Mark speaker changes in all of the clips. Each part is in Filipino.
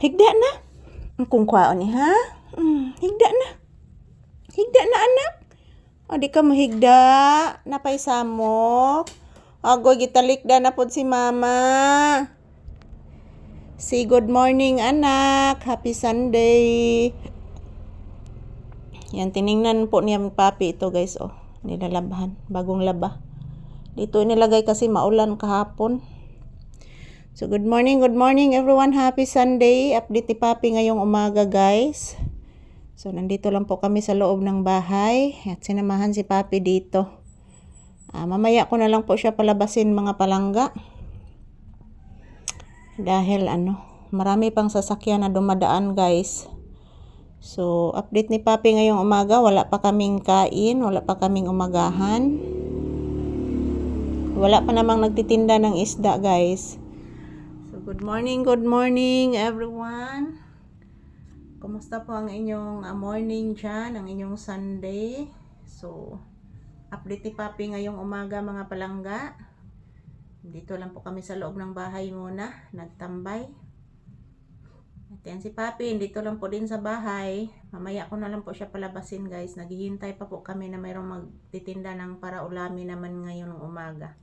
Speaker 1: Higda na. Ang kung kwaon ni ha? Mm, higda na. Higda na anak. O di ka mahigda. Napay samok. Agoy gitalikda na pod si mama. Say good morning anak. Happy Sunday. Yan, tiningnan po niya papi ito guys, oh. Nilalabahan. Bagong laba. Dito nilagay kasi maulan kahapon. So, good morning, good morning everyone. Happy Sunday. Update ni papi ngayong umaga guys. So, nandito lang po kami sa loob ng bahay. At sinamahan si papi dito. Ah, mamaya ko na lang po siya palabasin mga palangga. Dahil ano, marami pang sasakyan na dumadaan guys. So, update ni Papi ngayong umaga, wala pa kaming kain, wala pa kaming umagahan. Wala pa namang nagtitinda ng isda, guys. Good morning, good morning, everyone. Kumusta po ang inyong uh, morning dyan, ang inyong Sunday? So, update ni Papi ngayong umaga, mga palangga. Dito lang po kami sa loob ng bahay muna, nagtambay. At yan si Papi, dito lang po din sa bahay. Mamaya ko na lang po siya palabasin guys. Naghihintay pa po kami na mayroong magtitinda ng para ulami naman ngayon ng umaga.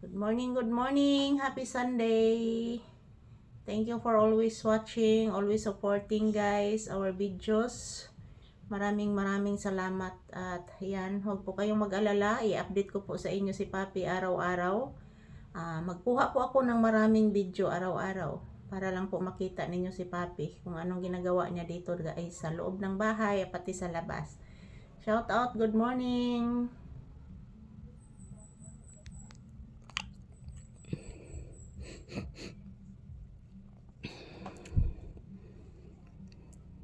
Speaker 1: Good morning, good morning. Happy Sunday. Thank you for always watching, always supporting guys our videos. Maraming maraming salamat at yan, huwag po kayong mag-alala. I-update ko po sa inyo si Papi araw-araw. Ah, magkuha po ako ng maraming video araw-araw para lang po makita ninyo si Papi kung anong ginagawa niya dito guys sa loob ng bahay pati sa labas. Shout out, good morning.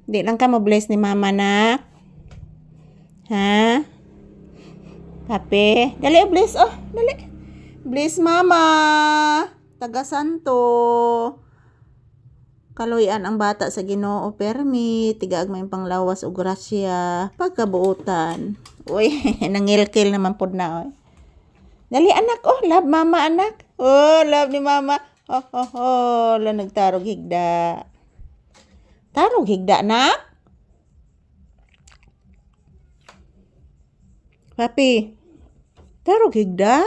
Speaker 1: Di lang ka mo-bless ni mama na. Ha? Papi, dali bless oh, dali. Bless mama. Taga Santo. Kaloyan ang bata sa Ginoo permi, tigaag may panglawas o grasya, pagkabuutan. Uy, nangilkil naman pod na oy. Dali anak oh, love mama anak. Oh, love ni mama. Oh, oh, oh, la nagtarog higda. Tarog higda nak. Papi, tarog higda.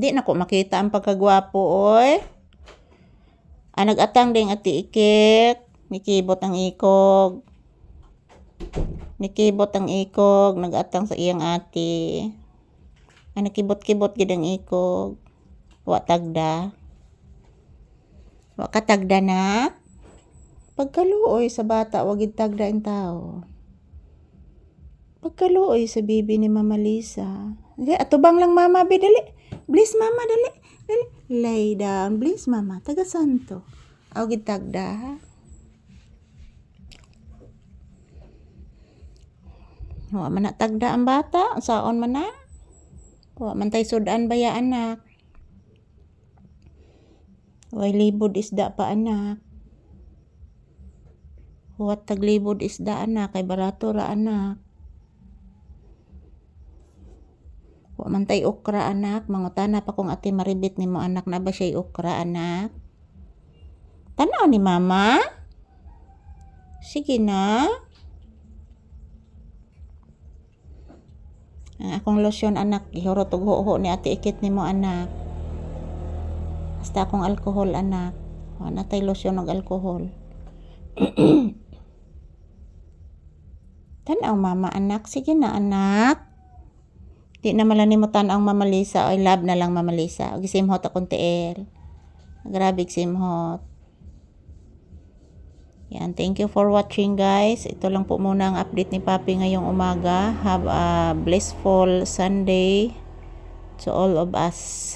Speaker 1: Di na ko makita ang pagkagwapo oy. Ah, nag-atang ding ati ikit. Nikibot ang ikog. Nikibot ang ikog. Nag-atang sa iyang ati. Ah, nakibot-kibot gid ang ikog. Wa tagda. Wa katagda na. Pagkaluoy sa bata, wag gid tagda ang tao. Pagkaluoy sa bibi ni Mama Lisa. Di, atubang lang mama, be, dali. Please mama, dali. Dali. Lay down. Please mama. Taga santo. Aw gid tagda. ha? Wa man tagda ang bata. Saon man na. Wa man tay sudan ba ya anak. Way libod isda pa anak. Huwat taglibod isda anak kay barato ra anak. Wa man tay okra anak, mangutana pa kung ate maribit nimo anak na ba siya okra anak. Tanaw ni mama. Sige na. Ang akong lotion anak, ihurot og huho ni ate ikit nimo anak. Basta akong alcohol anak. Wa na tay lotion og alcohol. Tanaw mama anak, sige na anak. Di na malanimutan ang Mama Lisa. I love na lang Mama Lisa. Og simhot akong tiil. Grabe simhot. Yan, thank you for watching guys. Ito lang po muna ang update ni Papi ngayong umaga. Have a blissful Sunday to all of us.